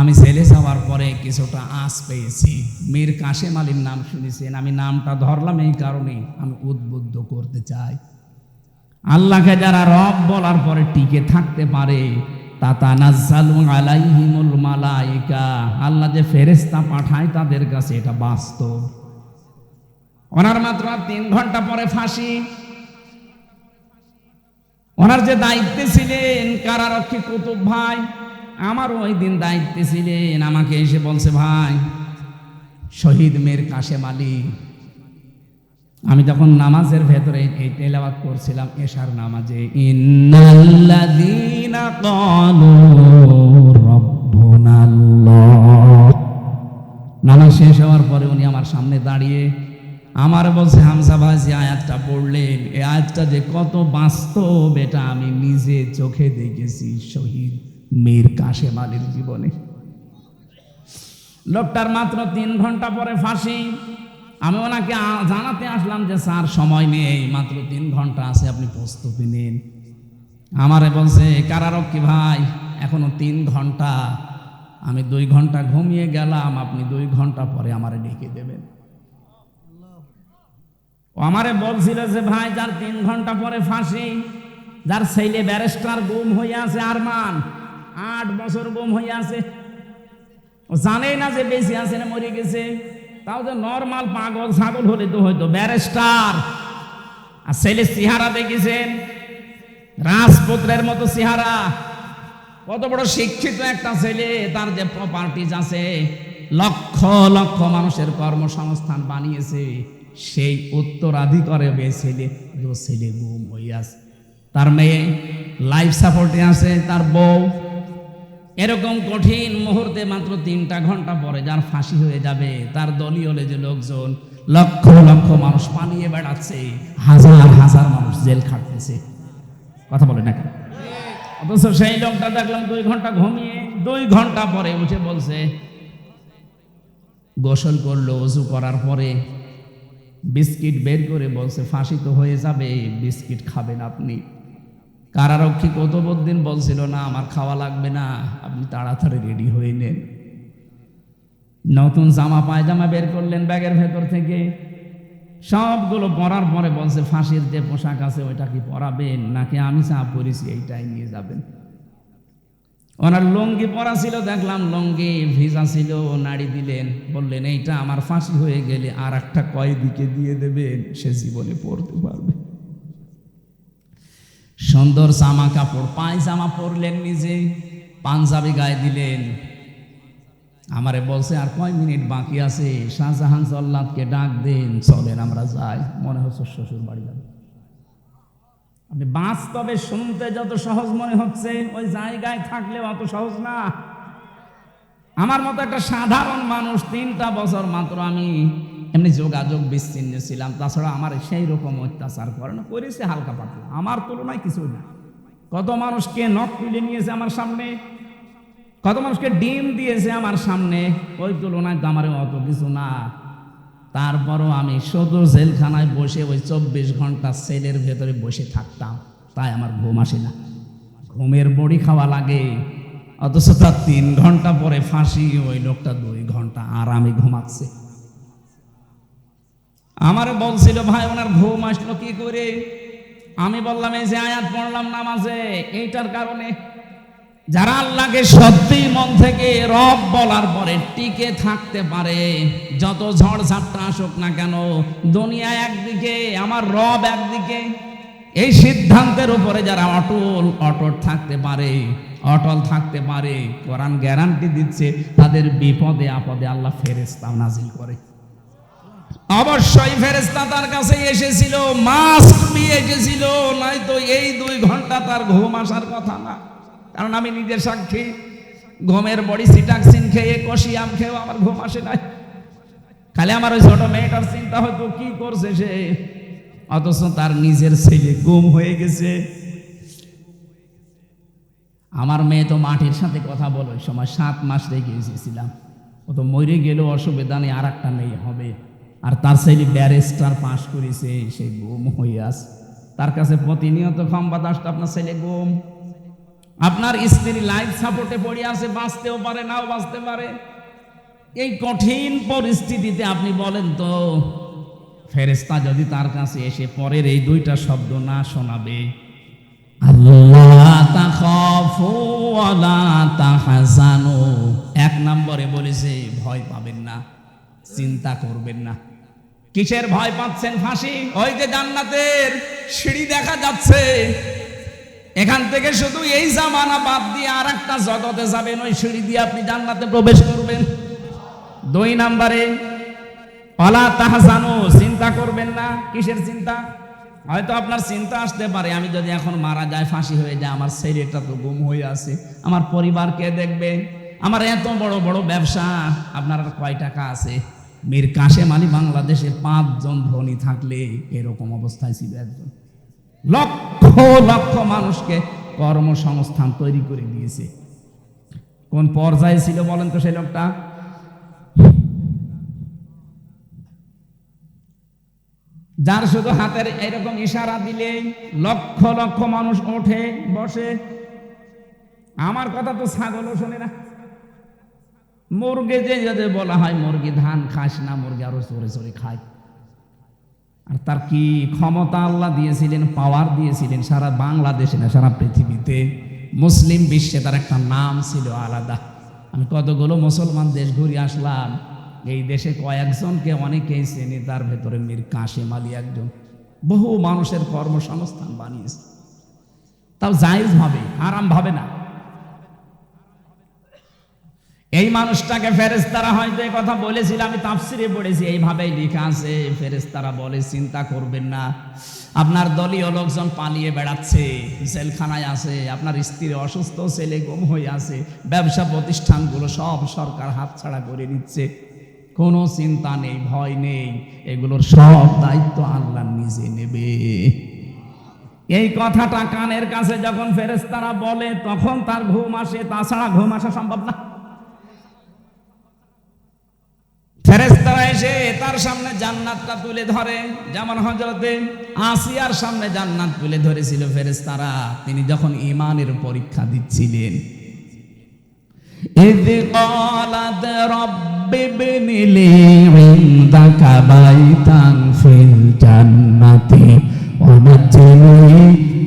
আমি ছেলে যাওয়ার পরে কিছুটা আঁচ পেয়েছি। মীর কাশেম আলীর নাম শুনেছেন। আমি নামটা ধরলাম এই কারণে আমি উদ্বুদ্ধ করতে চাই। আল্লাহকে যারা রব বলার পরে টিকে থাকতে পারে মালাইকা। আল্লাহ যে ফেরেশতা পাঠায় তাদের কাছে এটা বাস্তব। ওনার মাত্র তিন ঘণ্টা পরে ফাঁসি। ওনার যে দায়িত্বে ছিলেন কারারক্ষী কুতুব ভাই আমারও ওই দিন দায়িত্বে ছিলেন, আমাকে এসে বলছে, ভাই, শহীদ মেয়ের কাশেম আলী। আমি তখন নামাজের ভেতরে এই তেলাওয়াত করছিলাম, এশার নামাজে নামাজ শেষ হওয়ার পরে উনি আমার সামনে দাঁড়িয়ে আমার বলছে হামসা ভাই, যে আয়াতটা পড়লেন, এই আয়াতটা যে কত বাস্তব, এটা আমি নিজে চোখে দেখেছি, শহীদ মীর কাশেম আলীর জীবনে। লোকটার মাত্র তিন ঘণ্টা পরে ফাঁসি। আমি ওনাকে জানাতে আসলাম যে, স্যার, সময় নেই, মাত্র তিন ঘণ্টা আছে, আপনি প্রস্তুতি নিন। আমারে বলছে, কারারক্ষী ভাই, এখনও তিন ঘণ্টা। আমি দুই ঘণ্টা ঘুমিয়ে গেলাম, আপনি দুই ঘণ্টা পরে আমারে ডেকে দেবেন। আমারে বলছিল যে, ভাই, যার তিন ঘণ্টা পরে ফাঁসি, যার ছেলে ব্যারিস্টার গুম হয়ে আছে আরমান আট বছর গুম হয়ে আছে। ও জানেই না যে বেশি আছে না মরে গেছে। তাও যে নর্মাল পাগল, ছাগল হলে তো হয়তো ব্যারিস্টার আর ছেলে চেহারা দেখেছেন? রাজপুত্রের মতো চেহারা। কত বড় শিক্ষিত একটা ছেলে, তার যে প্রপার্টিজ আছে, লক্ষ লক্ষ মানুষের কর্মসংস্থান বানিয়েছে। সেই উত্তরাধিকারে ছেলে ছেলে গুম হইয়াছে তার মেয়ে লাইফ সাপোর্টে আছে, তার বউ এরকম কঠিন মুহূর্তে মাত্র তিনটা ঘণ্টা পরে যার ফাঁসি হয়ে যাবে, তার দলীয় যে লোকজন লক্ষ লক্ষ মানুষ পালিয়ে বেড়াচ্ছে, হাজার হাজার মানুষ জেল খাটতেছে। কথা বলে না অথচ সেই লোকটা দেখলাম দুই ঘণ্টা ঘুমিয়ে, দুই ঘণ্টা পরে উঠে বলছে, গোসল করল, উজু করার পরে বিস্কিট বের করে বলছে, ফাঁসি তো হয়ে যাবে, বিস্কিট খাবেন আপনি। কারারক্ষী কতবদিন বলছিল, না, আমার খাওয়া লাগবে না, আপনি তাড়াতাড়ি রেডি হয়ে নেন। নতুন জামা, পায়জামা বের করলেন ব্যাগের ভেতর থেকে। সবগুলো পরার পরে বলছে, ফাঁসির যে পোশাক আছে, ওইটা কি পরাবেন? নাকি আমি চা পরেছি, এইটাই নিয়ে যাবেন? ওনার লঙ্গি পরা ছিল, দেখলাম লঙ্গি ভিজা ছিল, নাড়ি দিলেন, বললেন, এইটা আমার ফাঁসি হয়ে গেলে আর একটা কয়েদিকে দিয়ে দেবেন, সে জীবনে পড়তে পারবে। সুন্দর জামা কাপড়, পায়জামা পরলেন নিজে, পাঞ্জাবি গায়ে দিলেন। আমারে বলছে, আর কয় মিনিট বাকি আছে? শাহজাহান জল্লাদকে ডাক দেন, চলেন আমরা যাই। মনে হচ্ছে শ্বশুর বাড়ি যাবে। আপনি বাস্তবে শুনতে যত সহজ মনে হচ্ছে, ওই জায়গায় থাকলেও অত সহজ না। আমার মতো একটা সাধারণ মানুষ তিনটা বছর মাত্র আমি এমনি যোগাযোগ বিচ্ছিন্ন ছিলাম। তাছাড়া আমার সেই রকম অত্যাচার করে না, করেছে হালকা পাতলা। আমার তুলনায় কিছু না। কত মানুষকে নখ তুলে নিয়েছে আমার সামনে, কত মানুষকে ডিম দিয়েছে আমার সামনে, ওই তুলনায় আমার অত কিছু না। তারপরও আমি শুধু জেলখানায় বসে ওই চব্বিশ ঘণ্টা সেলের ভেতরে বসে থাকতাম। তাই আমার ঘুম আসে না। ঘুমের বড়ি খাওয়া লাগে। অথচ তার তিন ঘণ্টা পরে ফাঁসি, ওই লোকটা দুই ঘণ্টা আরামে ঘুমাচ্ছে। আমার বলছিল ভাই, ওনার ঘুম আসলো কি করে? আমি বললাম, এই যে আয়াত পড়লাম নামাজে, এইটার কারণে যারা আল্লাহকে সত্যি মন থেকে রব বলার পরে টিকে থাকতে পারে, যত ঝড় ঝাপটা আসুক না কেন, দুনিয়া একদিকে, আমার রব একদিকে, এই সিদ্ধান্তের উপরে যারা অটল অটল থাকতে পারে, অটল থাকতে পারে, কোরআন গ্যারান্টি দিচ্ছে, তাদের বিপদে আপদে আল্লাহ ফেরেস্তা নাজিল করে। অবশ্যই ফেরেস্তা তার কাছে এসেছিল মাস্ক নিয়ে এসেছিল, নয়তো এই দুই ঘণ্টা তার ঘুম আসার কথা না। কারণ আমি নিজের সাক্ষী ঘুমের বড়ি সিটাক্সিন খেয়ে, কষি আম খেয়েও আমার ঘুম আসে নাই। খালি আমার ওই ছোট মেয়েটার চিন্তা হয়তো কি করছে সে? অথচ তার নিজের ছেলে গুম হয়ে গেছে। আমার মেয়ে তো মাটির সাথে কথা বলো সময় সাত মাস রেখে এসেছিলাম। ও তো মরে গেলেও অসুবিধা নেই আর একটা মেয়ে হবে। আর তার ছেলে ব্যারিস্টার পাশ করেছে সেই গুম আস তার কাছে প্রতিনিয়ত সংবাদ আসতো, আপনার ছেলে গুম। আপনার স্ত্রী লাইফ সাপোর্টে পড়ে আছে, বাঁচতেও পারে, নাও বাঁচতে পারে। এই কঠিন পরিস্থিতিতে আপনি বলেন তো ফেরেস্তা যদি তার কাছে এসে পরের এই দুইটা শব্দ না শোনাবে এক নম্বরে বলেছে, ভয় পাবেন না। চিন্তা করবেন না। কিসের ভয় পাচ্ছেন ফাঁসি? ওই যে জান্নাতের সিঁড়ি দেখা যাচ্ছে। এখান থেকে শুধু এই জামানা বাদ দিয়ে আর একটা জগতে যাবেন। ওই সিঁড়ি দিয়ে আপনি জান্নাতে প্রবেশ করবেন। দুই নাম্বারে, অলা তাহজানো, চিন্তা করবেন না। কিসের চিন্তা? হয়তো আপনার চিন্তা আসতে পারে। আমি যদি এখন মারা যায়, ফাঁসি হয়ে যায়, আমার ছেলেটা তো গুম হয়ে আছে। আমার পরিবার কে দেখবে আমার এত বড় বড় ব্যবসা, আপনার কয় টাকা আছে? মীর কাশেম আলী বাংলাদেশে পাঁচজন ধনী থাকলে এরকম অবস্থায় ছিল একজন। লক্ষ লক্ষ মানুষকে কর্মসংস্থান তৈরি করে দিয়েছে। কোন পর্যায়ে ছিল বলেন তো সেই লোকটা? যার শুধু হাতের এরকম ইশারা দিলে লক্ষ লক্ষ মানুষ ওঠে, বসে। আমার কথা তো ছাগলও শোনে না। মুরগি যে যদি বলা হয়, মুরগি ধান খাস না, মুরগি আরও চড়ে চড়ে খায়। আর তার কি ক্ষমতা আল্লাহ দিয়েছিলেন পাওয়ার দিয়েছিলেন? সারা বাংলাদেশে না, সারা পৃথিবীতে মুসলিম বিশ্বে তার একটা নাম ছিল আলাদা। আমি কতগুলো মুসলমান দেশ ঘুরে আসলাম, এই দেশে কয়েকজনকে অনেকেই চেনে, তার ভেতরে মীর কাশেম আলী একজন। বহু মানুষের কর্মসংস্থান বানিয়েছে। তাও জায়েজ ভাবে আরাম ভাবে না। এই মানুষটাকে ফেরেস্তারা হয়তো এই কথা বলেছিল, আমি তাফসিরে পড়েছি, এইভাবেই লেখা আছে ফেরেস্তারা বলে, চিন্তা করবেন না, আপনার দলীয় লোকজন পালিয়ে বেড়াচ্ছে, জেলখানায় আছে, আপনার স্ত্রী অসুস্থ, ছেলে গম হয়ে আছে, ব্যবসা প্রতিষ্ঠানগুলো সব সরকার হাতছাড়া করে নিচ্ছে কোনো চিন্তা নেই, ভয় নেই, এগুলোর সব দায়িত্ব আল্লাহ নিজে নেবে। এই কথাটা কানের কাছে যখন ফেরেস্তারা বলে, তখন তার ঘুম আসে, তাছাড়া ঘুম আসা সম্ভব না। ফেরেস্তারা এসে তার সামনে জান্নাতটা তুলে ধরে যেমন হজরতে আসিয়ার সামনে জান্নাত তুলে ধরেছিল ফেরেস্তারা তিনি যখন ইমানের পরীক্ষা দিচ্ছিলেন إذ قالت رب ابن لي عندك بيتا في الجنة ونجني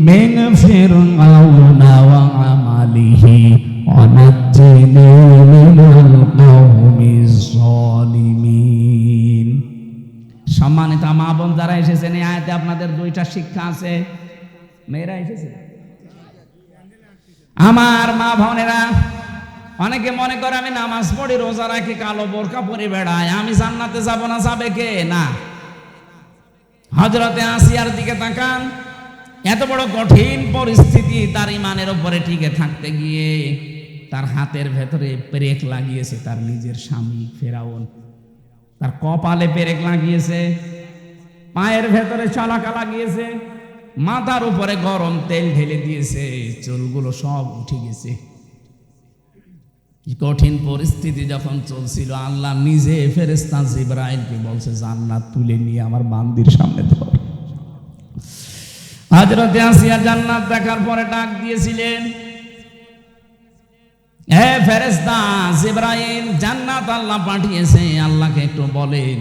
من فرعون وعمله ونجني من القوم الظالمين সম্মানিত মা বোন যারা এসেছেন, এই আয়াতে আপনাদের দুইটা শিক্ষা আছে। মেয়েরা এসেছে? আমার মা বোনেরা, অনেকে মনে করে আমি নামাজ পড়ি, রোজা রাখি, কালো বোরকা পরে বেড়াই আমি জান্নাতে যাব না, যাবে কে? না। হজরতে আসিয়ার দিকে তাকান, এত বড় কঠিন পরিস্থিতি, তার ইমানের উপরে টিকে থাকতে গিয়ে তার হাতের ভেতরে ব্রেক লাগিয়েছে তার নিজের স্বামী ফেরাউন। তার কপালে পেরেক লাগিয়েছে, পায়ের ভেতরে চলাকা লাগিয়েছে, মাথার উপরে গরম তেল ঢেলে দিয়েছে, চুলগুলো সব উঠে গেছে। কঠিন পরিস্থিতি যখন চলছিল, আল্লাহ নিজে ফেরেস্তা জিব্রাইলকে বলছে, জান্নাত তুলে নিয়ে আমার বান্দির সামনে ধর। হাজরতে আসিয়া জান্নাত দেখার পরে ডাক দিয়েছিলেন হে ফেরেস্তা জিব্রাইল, জান্নাত আল্লাহ পাঠিয়েছে। আল্লাহকে একটু বলেন,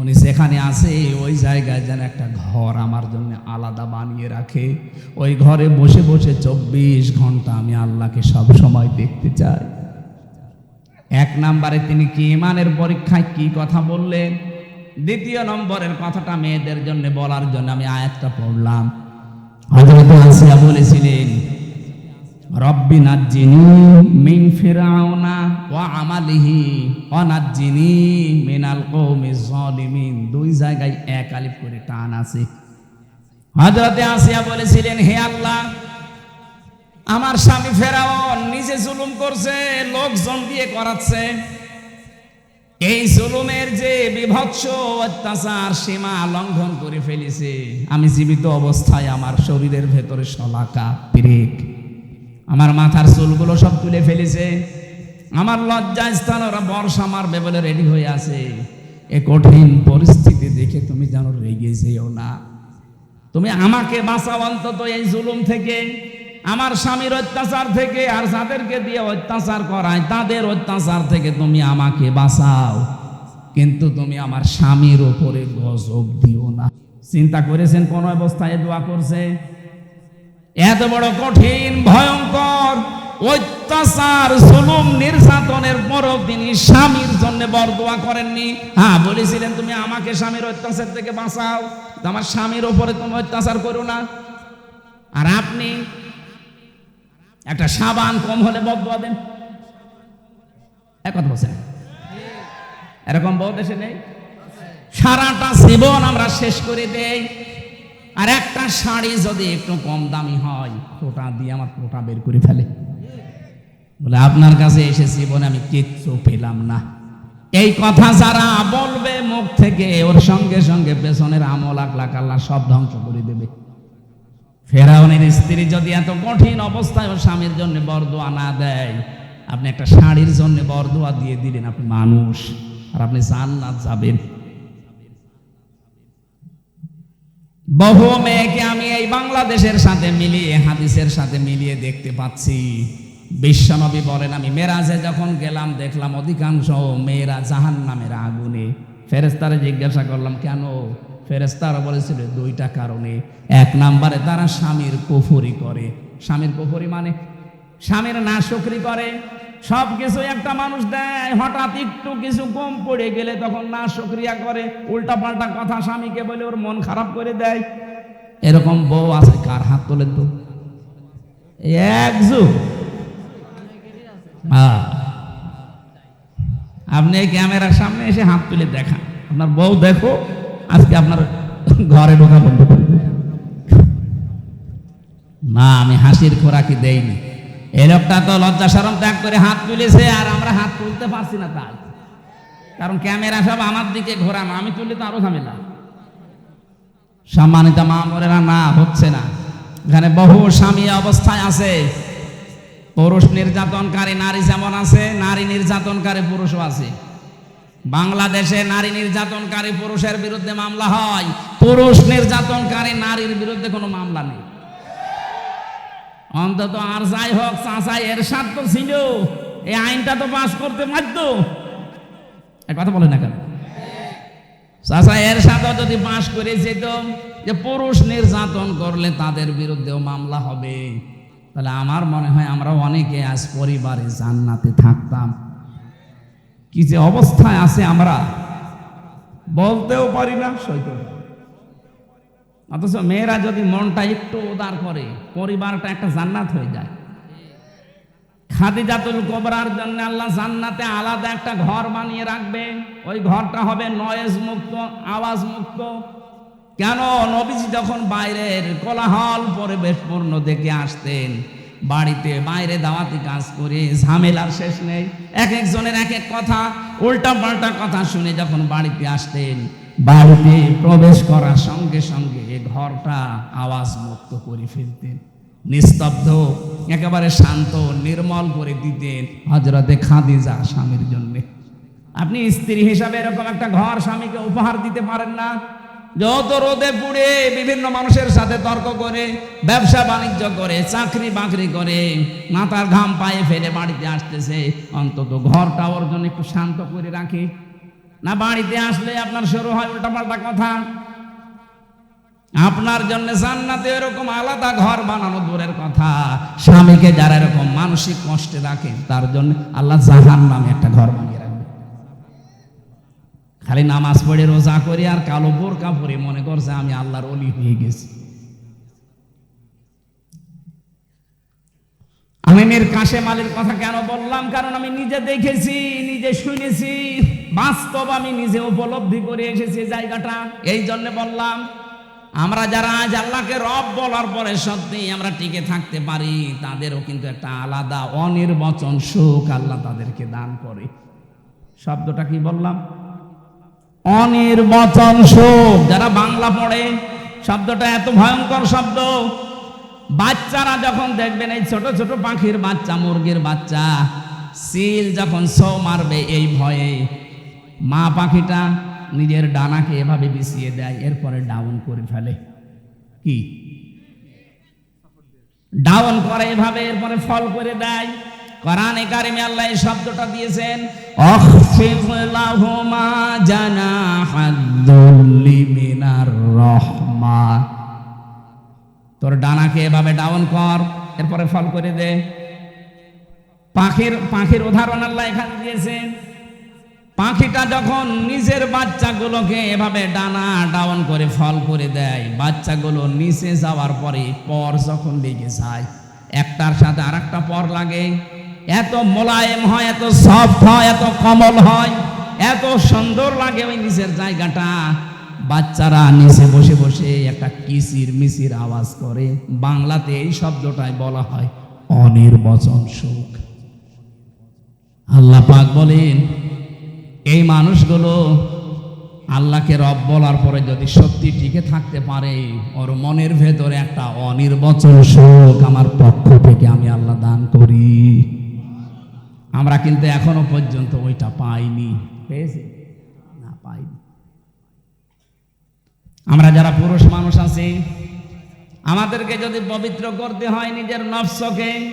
উনি সেখানে আছে, ওই জায়গায় যেন একটা ঘর আমার জন্য আলাদা বানিয়ে রাখে। ওই ঘরে বসে বসে চব্বিশ ঘণ্টা আমি আল্লাহকে সব সময় দেখতে চাই। এক নম্বরে তিনি কি ইমানের পরীক্ষায় কি কথা বললেন? দ্বিতীয় নম্বরের কথাটা মেয়েদের জন্য বলার জন্য আমি আয়াতটা পড়লাম। হযরত আসিয়া বলেছিলেন রব্বি নাজ্জিনি মিন ফিরাউনা ওয়া আমালিহি ওয়া নাজ্জিনি মিনাল কওমিজ জালিমিন দুই জায়গায় এক আলিফ করে টান আছে। হযরতে আসিয়া বলেছিলেন, হে আল্লাহ, আমার স্বামী ফেরাউন নিজে জুলুম করছে, লোকজন দিয়ে করাচ্ছে। এই জুলুমের যে বিভৎস অত্যাচার সীমা লঙ্ঘন করে ফেলেছে। আমি জীবিত অবস্থায় আমার শরীরের ভেতরে শলাকা, পেরেক। আমার মাথার চুলগুলো সব তুলে ফেলেছে। আমার লজ্জা স্থান, ওরা বর্ষা মারবে বলে রেডি হয়ে আছে। এ কঠিন পরিস্থিতি দেখে তুমি যেন রেগে যেও না। তুমি আমাকে বাঁচাও অন্তত এই জুলুম থেকে, আমার স্বামীর অত্যাচার থেকে, আর যাদেরকে দিয়ে অত্যাচার করায়, তাদের অত্যাচার থেকে তুমি আমাকে বাঁচাও। কিন্তু তুমি আমার স্বামীর ওপরে গজব দিও না। চিন্তা করেছেন কোন অবস্থায় দোয়া করছে? এত বড় কঠিন, ভয়ঙ্কর অত্যাচার, জুলুম, নির্যাতনের পরও তিনি স্বামীর জন্য বরদোয়া করেননি। হ্যাঁ বলেছিলেন, তুমি আমাকে স্বামীর অত্যাচার থেকে বাঁচাও। আমার স্বামীর ওপরে তুমি অত্যাচার করো না। আর আপনি একটা সাবান কম হলে বদুয়া দেন। এক কথা বলছেন? এরকম বহু দেশে নেই? সারাটা জীবন আমরা শেষ করে দেই। আর একটা শাড়ি যদি একটু কম দামি হয়, ফোটা দিয়ে আমার ফোটা বের করে ফেলে। বলে, আপনার কাছে এসেছি বলে আমি কিচ্ছু পেলাম না। এই কথা যারা বলবে, মুখ থেকে ওর সঙ্গে সঙ্গে পেছনের আমল আকলাক আল্লাহ সব ধ্বংস করে দেবে। ফেরাউনের স্ত্রী যদি এত কঠিন অবস্থায় ওর স্বামীর জন্য বরদোয়া না দেয়, আপনি একটা শাড়ির জন্য বরদোয়া দিয়ে দিলেন, আপনি মানুষ। আর আপনি জান্নাত যাবেন। বহু মেয়েকে আমি এই বাংলাদেশের সাথে মিলিয়ে, হাদিসের সাথে মিলিয়ে দেখতে পাচ্ছি। বিশ্বনবী বলেন, আমি মেরাজে যখন গেলাম, দেখলাম অধিকাংশ মেয়েরা জাহান নামের আগুনে। ফেরেস্তারে জিজ্ঞাসা করলাম, কেন? ফেরেস্তারা বলেছিল, দুইটা কারণে। এক নাম্বারে তারা স্বামীর কুফুরি করে। স্বামীর কুফুরি মানে স্বামীর না শুকরি করে, সব কিছু একটা মানুষ দেয়, হঠাৎ একটু কিছু কম পড়ে গেলে তখন না শুক্রিয়া করে। উল্টা পাল্টা কথা স্বামীকে বলে ওর মন খারাপ করে দেয়। এরকম বউ আছে, কার হাত তোলে তো? এক। আপনি ক্যামেরার সামনে এসে হাত তুলে দেখান। আপনার বউ দেখো, আজকে আপনার ঘরে ঢোকা বন্ধ করে দেবে। না, আমি হাসির খোরাকি দেইনি। এই লোকটা তো লজ্জা সরম ত্যাগ করে হাত তুলেছে আর আমরা হাত তুলতে পারছি না তাই কারণ ক্যামেরা সব আমার দিকে ঘোরানো, আমি তুললে তো আরও ঝামেলা। সম্মানিত মা মরেরা না, হচ্ছে না। এখানে বহু স্বামী অবস্থায় আছে। পুরুষ নির্যাতনকারী, নারী যেমন আছে, নারী নির্যাতনকারী পুরুষও আছে। বাংলাদেশে নারী নির্যাতনকারী পুরুষের বিরুদ্ধে মামলা হয়। পুরুষ নির্যাতনকারী নারীর বিরুদ্ধে কোনো মামলা নেই। অন্তত আর যাই হোক চাষা এর স্বার্থ ছিল। এই আইনটা তো পাস করতে এক কথা বলে না কেন? চাষা এর সাথে যদি পাশ করে যেত যে পুরুষ নির্যাতন করলে তাদের বিরুদ্ধেও মামলা হবে। তাহলে আমার মনে হয় আমরা অনেকে আজ পরিবারে জান্নাতে থাকতাম। কি যে অবস্থায় আছে আমরা, বলতেও পারি না না। অথচ মেয়েরা যদি মনটা একটু উদার করে, পরিবারটা একটা জান্নাত হয়ে যায়। খাদিজাতুল কোবরার জন্য আল্লাহ জান্নাতে আলাদা একটা ঘর বানিয়ে রাখবে। ওই ঘরটা হবে নয়েজ মুক্ত, আওয়াজ মুক্ত। কেন? নবীজি যখন বাইরের কোলাহল, পরিবেশপূর্ণ দেখে আসতেন, বাড়িতে বাইরে দাওয়াতি কাজ করে ঝামেলার শেষ নেই। এক একজনের এক এক কথা উল্টা পাল্টা কথা শুনে যখন বাড়িতে আসতেন বাড়িতে প্রবেশ করার সঙ্গে সঙ্গে ঘরটা আওয়াজ মুক্ত করে ফেলতেন। নিস্তব্ধ, একেবারে শান্ত, নির্মল করে দিতেন হজরতে খাদিজা স্বামীর জন্যে। আপনি স্ত্রী হিসাবে এরকম একটা ঘর স্বামীকে উপহার দিতে পারেন না। যত রোদে পুড়ে বিভিন্ন মানুষের সাথে তর্ক করে, ব্যবসা বাণিজ্য করে, চাকরি বাকরি করে, মাথার ঘাম পায়ে ফেলে বাড়িতে আসতেছে, অন্তত ঘরটা ওর জন্য একটু শান্ত করে রাখি। না বাড়িতে আসলে আপনার শুরু হয় উল্টাপাল্টা কথা। আপনার জন্য জান্নাতে এরকম আলাদা ঘর বানানো দূরের কথা। স্বামীকে যারা এরকম মানসিক কষ্টে রাখে, তার জন্য আল্লাহ জাহান নামে একটা ঘর বানিয়ে রাখবে। খালি নামাজ পড়ে রোজা করি আর কালো বোরকা পরে মনে করছে আমি আল্লাহর অলি হয়ে গেছি। আমি মীর কাশেম আলীর কথা কেন বললাম? কারণ আমি নিজে দেখেছি, নিজে শুনেছি। বাস্তব আমি নিজে উপলব্ধি করে এসেছি জায়গাটা। এই জন্য বললাম, আমরা যারা আজ আল্লাহকে রব বলার পরে সত্যি আমরা টিকে থাকতে পারি, তাদেরও কিন্তু একটা আলাদা অনির্বচন সুখ আল্লাহ তাদেরকে দান করে। শব্দটা কি বললাম? অনির্বচন সুখ। যারা বাংলা পড়ে, শব্দটা এত ভয়ঙ্কর শব্দ। বাচ্চারা যখন দেখবেন এই ছোট ছোট পাখির বাচ্চা, মুরগির বাচ্চা, সিল যখন সো মারবে এই ভয়ে মা পাখিটা নিজের ডানাকে এভাবে বিছিয়ে দেয়, এরপরে ডাউন করে ফেলে। কি? ডাউন করে এভাবে, এরপরে ফল করে দেয়। কোরআনে কারিমে আল্লাহ এই শব্দটা দিয়েছেন, অখফিফ লাহুমা জানাহাদ্দুল্লি মিনার রহমা। তোর ডানাকে এভাবে ডাউন কর, এরপরে ফল করে দে। পাখির পাখির উদাহরণ আল্লাহ এখানে দিয়েছেন পাখিটা যখন নিজের বাচ্চাগুলোকে এভাবে ডানা ডাউন করে ফল করে দেয়, বাচ্চাগুলো নিচে যাওয়ার পরে পর যখন লেগে যায়, একটার সাথে আর একটা পর লাগে। এত মোলায়েম হয়, এত সফট হয়, এত কমল হয়, এত সুন্দর লাগে ওই নিচের জায়গাটা। বাচ্চারা নিচে বসে বসে একটা কিসির মিসির আওয়াজ করে। বাংলাতে এই শব্দটাই বলা হয় অনির্বচন সুখ। আল্লাহ পাক বলেন এই মানুষগুলো আল্লাহকে রব বলার পরে যদি সত্যি টিকে থাকতে পারে, ওর মনের ভেতরে একটা অনির্বচন সুখ আমার পক্ষ থেকে আমি আল্লাহ দান করি। আমরা কিন্তু এখনও পর্যন্ত ওইটা পাইনি। পেয়েছি? না, পাইনি। আমরা যারা পুরুষ মানুষ আছি, আমাদেরকে যদি পবিত্র করতে হয় নিজের নফসকে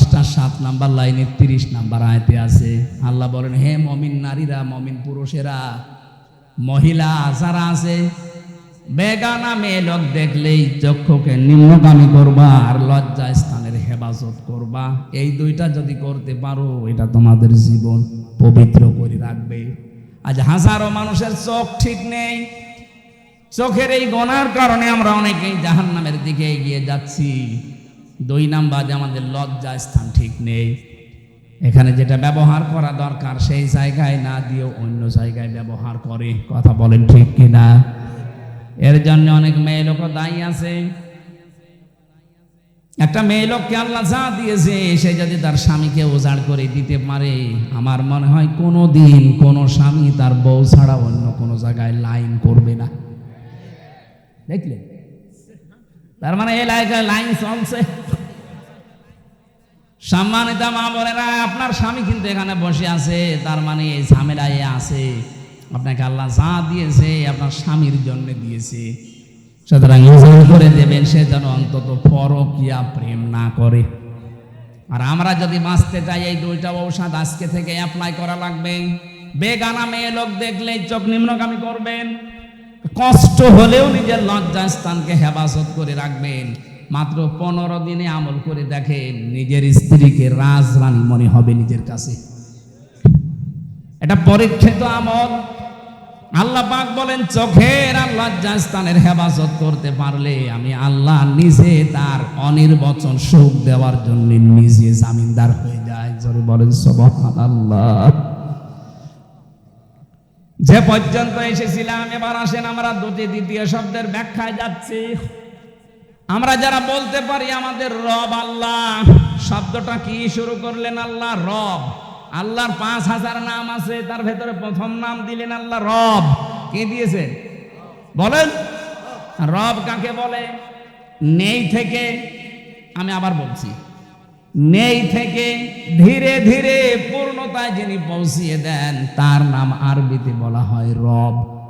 নাম্বার পৃষ্ঠা সাত নাম্বার লাইনে তিরিশ নাম্বার আয়তে আছে। আল্লাহ বলেন, হে মমিন নারীরা, মমিন পুরুষেরা, মহিলা যারা আছে, বেগানা মেয়ে লোক দেখলেই চক্ষুকে নিম্নগামী করবা আর লজ্জা স্থানের হেফাজত করবা। এই দুইটা যদি করতে পারো, এটা তোমাদের জীবন পবিত্র করে রাখবে। আজ হাজারো মানুষের চোখ ঠিক নেই। চোখের এই গনার কারণে আমরা অনেকেই জাহান্নামের দিকে এগিয়ে যাচ্ছি। দুই নাম্বার যে আমাদের লজ্জা স্থান ঠিক নেই। এখানে যেটা ব্যবহার করা দরকার, সেই জায়গায় না দিয়ে অন্য জায়গায় ব্যবহার করে। কথা বলেন ঠিক কিনা? এর জন্য অনেক মেয়ে লোক দায়ী আছে। একটা মেয়ে লোককে আল্লাহ যা দিয়েছে, সে যদি তার স্বামীকে উজাড় করে দিতে পারে, আমার মনে হয় কোনো দিন কোনো স্বামী তার বউ ছাড়া অন্য কোনো জায়গায় লাইন করবে না। দেখলে তার মানে এই লাইনে লাইন চলছে। সম্মানিত মা না আপনার স্বামী কিন্তু এখানে বসে আছে, তার মানে এই ঝামেলায় আছে। আপনাকে আল্লাহ যা দিয়েছে, আপনার স্বামীর জন্য দিয়েছে। সুতরাং ইজল করে দেবেন, সে যেন অন্তত পরকিয়া প্রেম না করে। আর আমরা যদি বাঁচতে চাই, এই দুইটা ঔষধ আজকে থেকে অ্যাপ্লাই করা লাগবে। বেগানা মেয়ে লোক দেখলে চোখ নিম্নগামী করবেন। কষ্ট হলেও নিজের লজ্জা স্থানকে হেফাজত করে রাখবেন। মাত্র পনেরো দিনে আমল করে দেখেন নিজের স্ত্রীকে রাজরানী মনে হবে নিজের কাছে। এটা পরীক্ষিত আমল। আল্লাহ পাক বলেন, চোখের আর লজ্জা স্থানের হেফাজত করতে পারলে আমি আল্লাহ নিজে তার অনির্বচন সুখ দেওয়ার জন্য নিজে জামিনদার হয়ে যায় জোরে বলেন সবহান আল্লাহ যে পর্যন্ত এসেছিলাম, এবার আসেন আমরা দুটি দ্বিতীয় শব্দের ব্যাখ্যায় যাচ্ছি। আমরা যারা বলতে পারি আমাদের রব আল্লাহ, শব্দটা কি শুরু করলেন আল্লাহ? রব। আল্লাহর পাঁচ হাজার নাম আছে, তার ভেতরে প্রথম নাম দিলেন আল্লাহ রব। কে দিয়েছে? বলেন। রব কাকে বলে? নেই থেকে। আমি আবার বলছি। নেই থেকে ধীরে ধীরে পূর্ণতায় যিনি পৌঁছিয়ে দেন, তার নাম আরবিতে বলা হয় রব।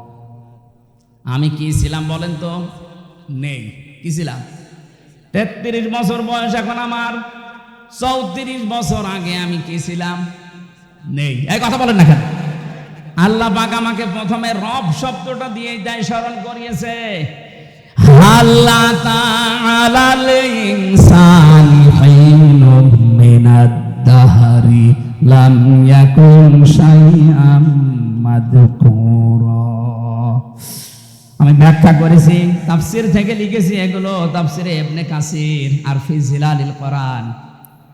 আমি কি ছিলাম বলেন তো? নেই। কি ছিলাম? তেত্রিশ বছর বয়স এখন আমার। চৌত্রিশ বছর আগে আমি কি ছিলাম? নেই। এই কথা বলেন না কেন? আল্লাহ পাক আমাকে প্রথমে রব শব্দটা দিয়ে দেয় স্মরণ করিয়েছে। আল্লাহ তাআলাল ইনসানি মিনাদ দাহরি লাম ইয়াকুন শাইআম মাযকুরা আমি ব্যাখ্যা করেছি তাফসির থেকে লিখেছি এগুলো তাফসিরে ইবনে কাসির আর ফি জিলালিল কোরআন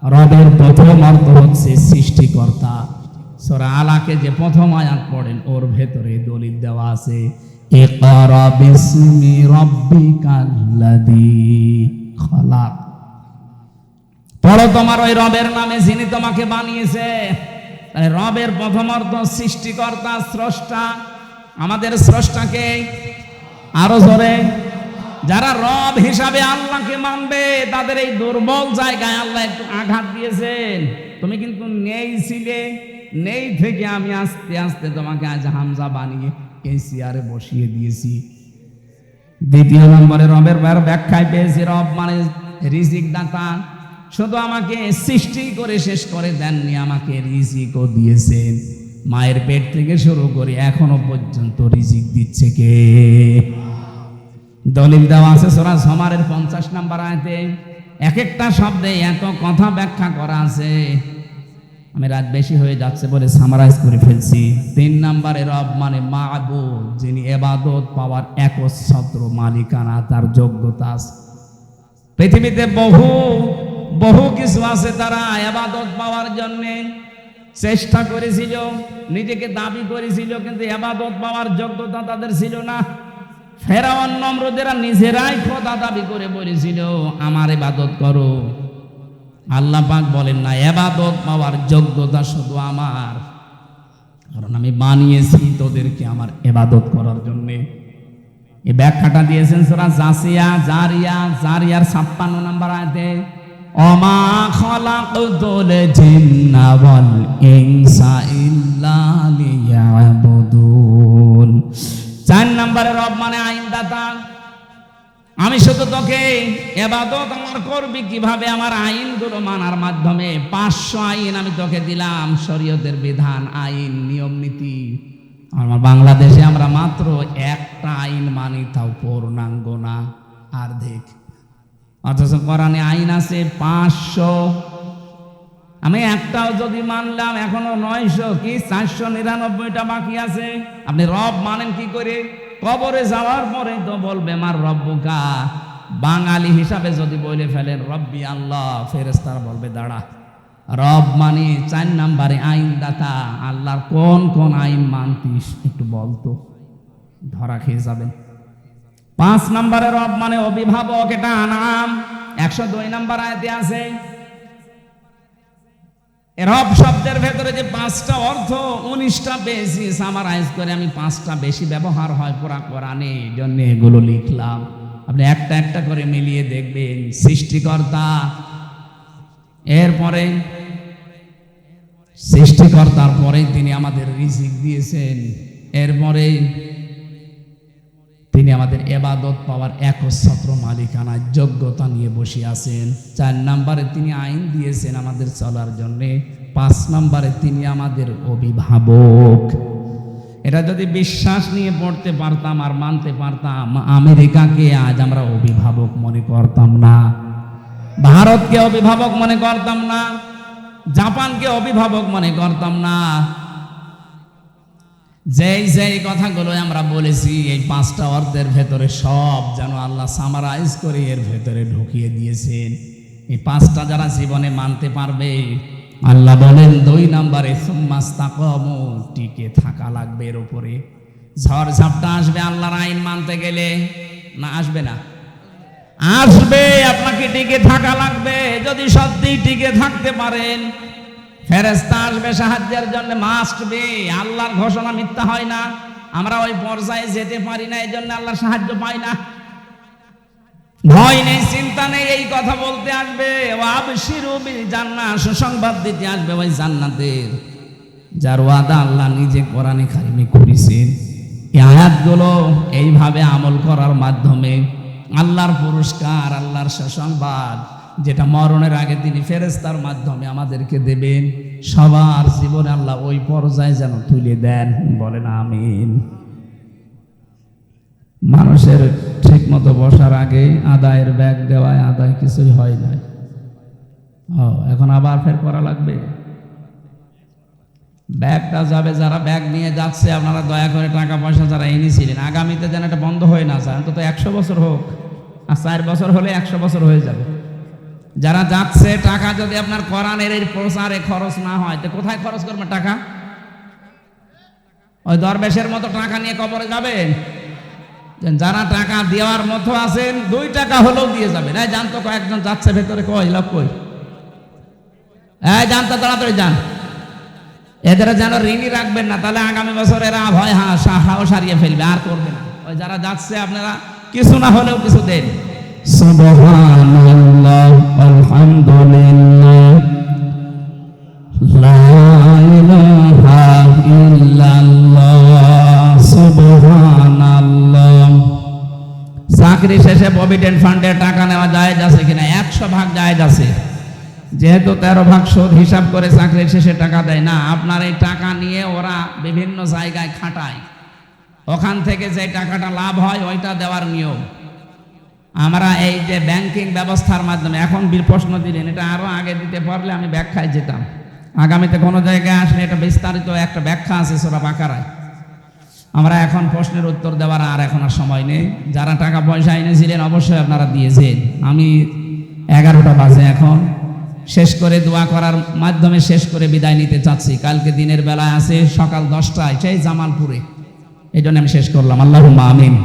রবের প্রথম অর্থ হচ্ছে সৃষ্টিকর্তা সূরা আলাকে যে প্রথম আয়াত পড়েন ওর ভেতরে দলিল দেওয়া আছে اقرأ باسم ربك الذي خلق পড়ো তোমার ওই রবের নামে যিনি তোমাকে বানিয়েছে। তাহলে রবের প্রথম অর্থ সৃষ্টিকর্তা, স্রষ্টা। আমাদের স্রষ্টাকে আরও জোরে। যারা রব হিসাবে আল্লাহকে মানবে, তাদের এই দুর্বল জায়গায় আল্লাহ একটু আঘাত দিয়েছেন। তুমি কিন্তু নেই ছিলে, নেই থেকে আমি আস্তে আস্তে তোমাকে আজ হামজা বানিয়ে এই চেয়ারে বসিয়ে দিয়েছি। দ্বিতীয় নম্বরে রবের ব্যাখ্যায় পেয়েছি, রব মানে রিজিক দাতা শুধু আমাকে সৃষ্টি করে শেষ করে দেননি, আমাকে রিজিকও দিয়েছেন মায়ের পেট থেকে শুরু করে এখনও পর্যন্ত রিজিক দিচ্ছে কে? দলিল দেওয়া আছে সোরা সমারের পঞ্চাশ নাম্বার আয়তে। এক একটা শব্দে এত কথা ব্যাখ্যা করা আছে। আমি রাত বেশি হয়ে যাচ্ছে বলে সামারাইজ করে ফেলছি। তিন নাম্বারে রব মানে মাহবুব, যিনি এবাদত পাওয়ার একচ্ছত্র মালিকানা, তার যোগ্যতা পৃথিবীতে বহু বহু কিছু আছে তারা এবাদত পাওয়ার জন্যে চেষ্টা করেছিল, নিজেকে দাবি করেছিল, কিন্তু এবাদত পাওয়ার যোগ্যতা তাদের ছিল না। ফেরাওয়ান নম্রদেরা নিজেরাই খোদা দাবি করে বলেছিল, আমার এবাদত করো। আল্লাহ পাক বলেন, না, এবাদত পাওয়ার যোগ্যতা শুধু আমার, কারণ আমি বানিয়েছি তোদেরকে আমার এবাদত করার জন্যে। এই ব্যাখ্যাটা দিয়েছেন সোরা জাসিয়া, জারিয়া, জারিয়ার ছাপ্পান্ন নাম্বার আয়তে। অমা খলাকুতুল জিন্না ওয়াল ইনসা ইল্লা লিয়াবুদুন। চার নম্বরে রব মানে আমি শুধু তোকে এবাদত আমার করবি কীভাবে? আমার আইনগুলো মানার মাধ্যমে পাঁচশো আইন আমি তোকে দিলাম, শরীয়তের বিধান, আইন, নিয়ম, নীতি। আমার বাংলাদেশে আমরা মাত্র একটা আইন মানি, তাও পূর্ণাঙ্গ না। আর্ধেক অথচ কোরআনে আইন আছে পাঁচশো। আমি একটাও যদি মানলাম, এখনও নয়শো কি চারশো নিরানব্বইটা বাকি আছে। আপনি রব মানেন কি করে? কবরে যাওয়ার পরে তো বলবে আমার রব্বুকা। বাঙালি হিসাবে যদি বলে ফেলেন, রব্বি আল্লাহ ফেরেস্তার বলবে, দাঁড়া। রব মানে চার নাম্বারে আইন দাতা আল্লাহর কোন কোন আইন মানতিস একটু বলতো। ধরা খেয়ে যাবেন। পাঁচ নম্বরে রব মানে অভিভাবক, এটা নাম। একশো দুই নম্বর আয়তে আছে রব শব্দের ভেতরে যে পাঁচটা অর্থ, উনিশটা পেয়েছি সামারাইজ করে আমি পাঁচটা বেশি ব্যবহার হয় পুরা কোরআনে এই জন্য এগুলো লিখলাম। আপনি একটা একটা করে মিলিয়ে দেখবেন, সৃষ্টিকর্তা, এরপরে সৃষ্টিকর্তার পরে তিনি আমাদের রিজিক দিয়েছেন, এরপরে আমাদের এবাদত পাওয়ার একচ্ছত্র মালিকানার যোগ্যতা নিয়ে বসে আছেন। চার নম্বরে তিনি আইন দিয়েছেন আমাদের চলার জন্যে। পাঁচ নম্বরে তিনি আমাদের অভিভাবক। এটা যদি বিশ্বাস নিয়ে পড়তে পারতাম আর মানতে পারতাম, আমেরিকাকে আজ আমরা অভিভাবক মনে করতাম না। ভারতকে অভিভাবক মনে করতাম না। জাপানকে অভিভাবক মনে করতাম না। যেই যেই কথাগুলো আমরা বলেছি, এই পাঁচটা অর্থের ভেতরে সব যেন আল্লাহ সামারাইজ করে এর ভেতরে ঢুকিয়ে দিয়েছেন। এই পাঁচটা যারা জীবনে মানতে পারবে, আল্লাহ বলেন দুই নাম্বারে টিকে থাকা লাগবে এর উপরে। ঝড় ঝাপটা আসবে আল্লাহর আইন মানতে গেলে? না, আসবে না। আসবে, আপনাকে টিকে থাকা লাগবে। যদি সত্যি টিকে থাকতে পারেন ফেরেস্তা আসবে সাহায্যের জন্য মাস্ট বি আল্লাহর ঘোষণা মিথ্যা হয় না। আমরা ওই পর্যায়ে যেতে পারি না এই জন্য সাহায্য পাই না। ভয় নেই, চিন্তা নেই, এই কথা বলতে আসবে। জান্নাহ, সুসংবাদ দিতে আসবে ওই জান্নাতের। যার ওয়াদা আল্লাহ নিজে কোরআনে কারিমে করেছেন। এই আয়াতগুলো এইভাবে আমল করার মাধ্যমে আল্লাহর পুরস্কার, আল্লাহর সুসংবাদ যেটা মরণের আগে তিনি ফেরেস্তার মাধ্যমে আমাদেরকে দেবেন। সবার জীবনে আল্লাহ ওই পর্যায়ে যেন তুলে দেন, বলেন আমিন। মানুষের ঠিক মতো বসার আগে আদায়ের ব্যাগ দেওয়ায় আদায় কিছুই হয় নাই ও, এখন আবার ফের করা লাগবে? ব্যাগটা যাবে, যারা ব্যাগ নিয়ে যাচ্ছে, আপনারা দয়া করে টাকা পয়সা যারা এনেছিলেন, আগামীতে যেন এটা বন্ধ হয়ে না যায়, অন্তত একশো বছর হোক, আর চার বছর হলে একশো বছর হয়ে যাবে। যারা যাচ্ছে, টাকা যদি আপনার কোরআনের এই প্রচারে খরচ না হয়, তো কোথায় খরচ করবে টাকা? ওই দরবেশের মতো টাকা নিয়ে কবরে যাবেন যে যারা টাকা দেওয়ার মতো আছেন, দুই টাকা হলেও দিয়ে যাবেন। এই জানতো কয়েকজন যাচ্ছে ভেতরে, কই, লাভ কই? এই জানতো তাড়াতাড়ি যান। এদের যেন ঋণই রাখবেন না, তাহলে আগামী বছর এরা ভয় হা হাও সারিয়ে ফেলবে, আর করবে না। ওই যারা যাচ্ছে, আপনারা কিছু না হলেও কিছু দেন। সুবহানাল্লাহ, আলহামদুলিল্লাহ। লা ইলাহা ইল্লাল্লাহ, সুবহানাল্লাহ। চাকরি শেষে প্রভিডেন্ট ফান্ডে টাকা নেওয়া জায়েজ আছে কিনা? একশো ভাগ জায়েজ আছে। যেহেতু তেরো ভাগ সুদ হিসাব করে চাকরির শেষে টাকা দেয় না, আপনার এই টাকা নিয়ে ওরা বিভিন্ন জায়গায় খাটায়। ওখান থেকে যে টাকাটা লাভ হয়, ওইটা দেওয়ার নিয়ম। আমরা এই যে ব্যাংকিং ব্যবস্থার মাধ্যমে, এখন বি- প্রশ্ন দিলেন, এটা আরও আগে দিতে পারলে আমি ব্যাখ্যায় যেতাম। আগামীতে কোনো জায়গায় আসলে এটা বিস্তারিত একটা ব্যাখ্যা আছে সোরা বাকারায়। আমরা এখন প্রশ্নের উত্তর দেওয়ার আর এখন আর সময় নেই। যারা টাকা পয়সা এনেছিলেন, অবশ্যই আপনারা দিয়েছেন। আমি এগারোটা বাজে এখন। শেষ করে দোয়া করার মাধ্যমে শেষ করে বিদায় নিতে চাচ্ছি। কালকে দিনের বেলায় আছে সকাল দশটায়, সেই জামালপুরে। এই জন্য আমি শেষ করলাম। আল্লাহ আমিন।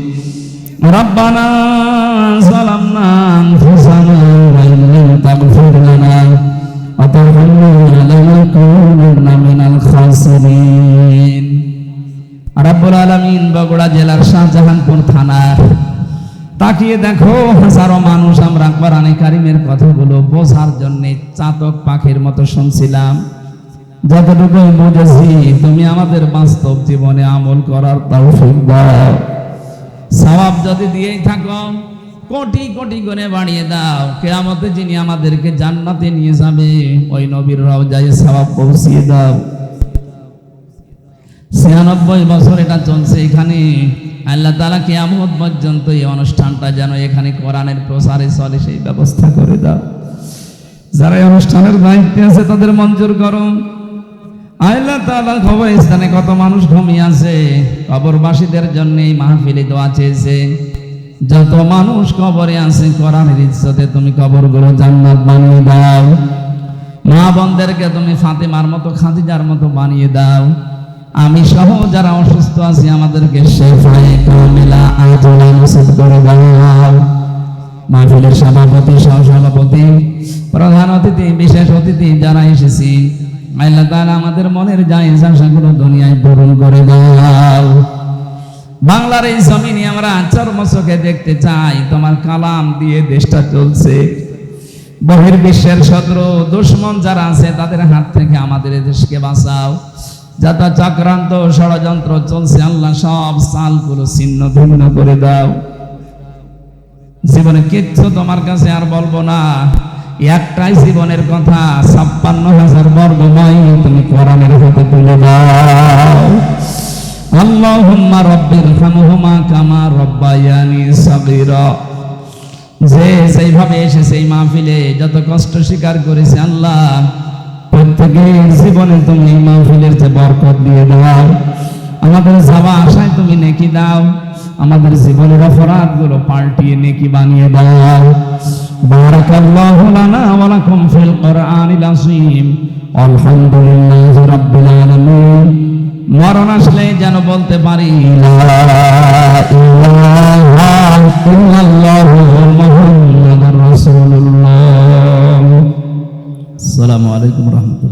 ربنا ظلمنا أنفسنا وإن لم تغفر لنا وترحمنا لنكونن من الخاسرين রাব্বুল আলামিন বগুড়া জেলার শাহজাহানপুর থানার তাকিয়ে দেখো হাজারো মানুষ আমরা কোরআনে কারিমের কথাগুলো বোঝার জন্য চাতক পাখির মতো শুনছিলাম যতটুকু বুঝেছি তুমি আমাদের বাস্তব জীবনে আমল করার তৌফিক দাও সওয়াব যদি দিয়েই থাকো, কোটি কোটি করে বাড়িয়ে দাও। কেয়ামতে যিনি আমাদেরকে জান্নাতে নিয়ে যাবে, ওই নবীর রওজায় সওয়াব পৌঁছিয়ে দাও। ছিয়ানব্বই বছর এটা চলছে এখানে। আল্লাহ তালা কেয়ামত পর্যন্ত এই অনুষ্ঠানটা যেন এখানে কোরআনের প্রসারে চলে, সেই ব্যবস্থা করে দাও। যারা এই অনুষ্ঠানের দায়িত্বে আছে, তাদের মঞ্জুর করো আল্লাহ তাআলা খবর স্থানে কত মানুষ ঘুমিয়ে আছে? কবরবাসীদের জন্য এই মাহফিলে দোয়া চেয়েছে। যত মানুষ কবরে আছে, কোরআনের ইজ্জতে তুমি কবরগুলো জান্নাত বানিয়ে দাও। মা বোনদেরকে তুমি ফাতেমার মতো, খাদিজার মতো বানিয়ে দাও। আমি সহ যারা অসুস্থ আছি, আমাদেরকে শেফায়ে কামিলা আজলা নসিব করে দাও। মাহফিলের সভাপতি, সহসভাপতি, প্রধান অতিথি, বিশেষ অতিথি যারা এসেছি আল্লাহ তাআলা আমাদের মনের দুনিয়ায় পূরণ করে দাও। বাংলার এই জমিনে আমরা দেখতে চাই, তোমার কালাম দিয়ে দেশটা চলছে। বহির বিশ্বের দুশ্মন যারা আছে, তাদের হাত থেকে আমাদের দেশকে বাঁচাও। যত চক্রান্ত ষড়যন্ত্র চলছে, আল্লাহ সব সালগুলো ছিন্ন ভিন্ন করে দাও। জীবনে কিচ্ছু তোমার কাছে আর বলব না। একটাই জীবনের কথা, ছাপ্পান্ন হাজার বর্গ তুমি কোরআনের হাতে তুলে দাও। আল্লাহুম্মা রব্বির হামহুমা কামা রব্বায়ানি সাগীরা। যে সেইভাবে এসে সেই মাহফিলে, যত কষ্ট স্বীকার করেছে আল্লাহ, প্রত্যেকের জীবনে তুমি এই মাহফিলের যে বরকত দিয়ে দাও। আমাদের যাওয়া আশায় তুমি নেকি দাও। আমাদের জীবনের অপরাধগুলো পাল্টিয়ে নেকি বানিয়ে দাও। বারাকাল্লাহু লানা ওয়া লাকুম ফিল কোরআনিল আযীম। আলহামদুলিল্লাহি রাব্বিল আলামিন। মরণ আসলে যেন বলতে পারি আসসালামু আলাইকুম রহমতুল্লাহ।